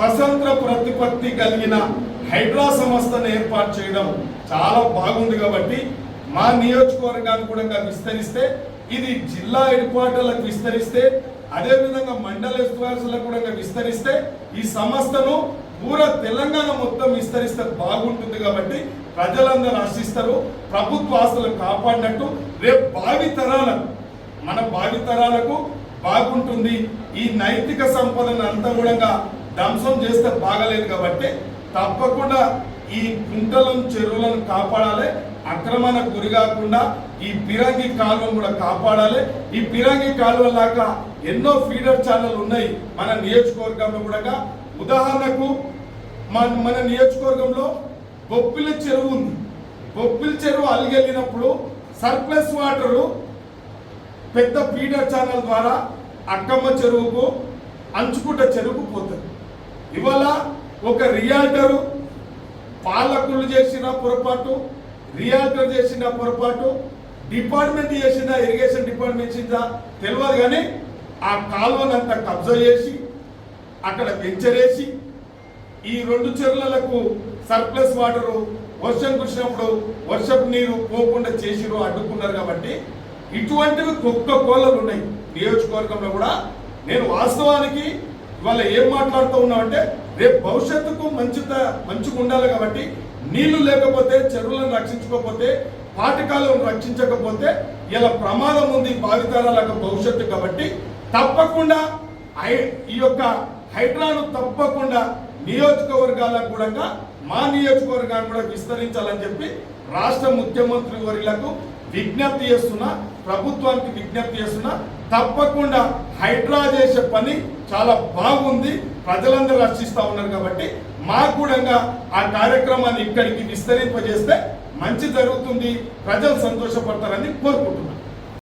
స్వతంత్ర ప్రతిపత్తి కలిగిన హైడ్రా సంస్థను ఏర్పాటు చేయడం చాలా బాగుంది కాబట్టి మా నియోజకవర్గాన్ని కూడా విస్తరిస్తే ఇది జిల్లా హెడ్ క్వార్టర్లకు విస్తరిస్తే అదేవిధంగా మండల ఎస్వాసులకు కూడా విస్తరిస్తే ఈ సంస్థను పూరా తెలంగాణ మొత్తం విస్తరిస్తే బాగుంటుంది కాబట్టి ప్రజలందరూ ఆశిస్తారు ప్రభుత్వ ఆస్తులను కాపాడినట్టు రేపు భావి తరాలకు మన భావితరాలకు బాగుంటుంది. ఈ నైతిక సంపదను అంతా కూడా ధ్వంసం చేస్తే బాగలేదు కాబట్టి తప్పకుండా ఈ కుంటలను చెరువులను కాపాడాలి. అక్రమణకు గురి కాకుండా ఈ పిరంగి కాలువను కూడా కాపాడాలి. ఈ పిరంగి కాలువ లాగా ఎన్నో ఫీడర్ ఛానల్ ఉన్నాయి మన నియోజకవర్గంలో కూడా ఉదాహరణకు మన మన నియోజకవర్గంలో బొప్పిల చెరువు ఉంది. బొప్పిల చెరువు అలిగెళ్ళినప్పుడు సర్ప్లస్ వాటరు పెద్ద ఫీడర్ ఛానల్ ద్వారా అక్కమ్మ చెరువుకు అంచుకుంట చెరువుకు పోతుంది. ఇవాళ ఒక రియాల్టరు పాలకులు చేసిన పొరపాటు రియాల్టర్ చేసిన పొరపాటు డిపార్ట్మెంట్ చేసిన ఇరిగేషన్ డిపార్ట్మెంట్ చేసిందా తెలియదు కానీ ఆ కాలువనంతా కబ్జా చేసి అక్కడ పెంచరేసి ఈ రెండు చెరువులకు సర్ప్లస్ వాటరు వర్షం కురిసినప్పుడు వర్షపు నీరు పోకుండా చేసిరు అడ్డుకున్నారు కాబట్టి ఇటువంటివి కుక్క కోలలు ఉన్నాయి. నియోజకవర్గంలో కూడా నేను వాస్తవానికి ఇవాళ ఏం మాట్లాడుతూ ఉన్నామంటే రేపు భవిష్యత్తుకు మంచిత మంచిగా ఉండాలి కాబట్టి నీళ్ళు లేకపోతే చెరువులను రక్షించుకోకపోతే పాఠకాలను రక్షించకపోతే ఇలా ప్రమాదం ఉంది భావితరాలకు భవిష్యత్తు కాబట్టి తప్పకుండా ఈ యొక్క హైడ్రాను తప్పకుండా నియోజకవర్గాలకు కూడా మా నియోజకవర్గాన్ని కూడా విస్తరించాలని చెప్పి రాష్ట్ర ముఖ్యమంత్రి వర్యులకు విజ్ఞప్తి చేస్తున్నా ప్రభుత్వానికి విజ్ఞప్తి చేస్తున్నా తప్పకుండా హైడ్రా చేసే పని చాలా బాగుంది. ప్రజలందరూ రక్షిస్తూ ఉన్నారు కాబట్టి మాకు కూడా ఆ కార్యక్రమాన్ని ఇక్కడికి విస్తరింపజేస్తే మంచి జరుగుతుంది. ప్రజలు సంతోషపడతారని కోరుకుంటున్నాను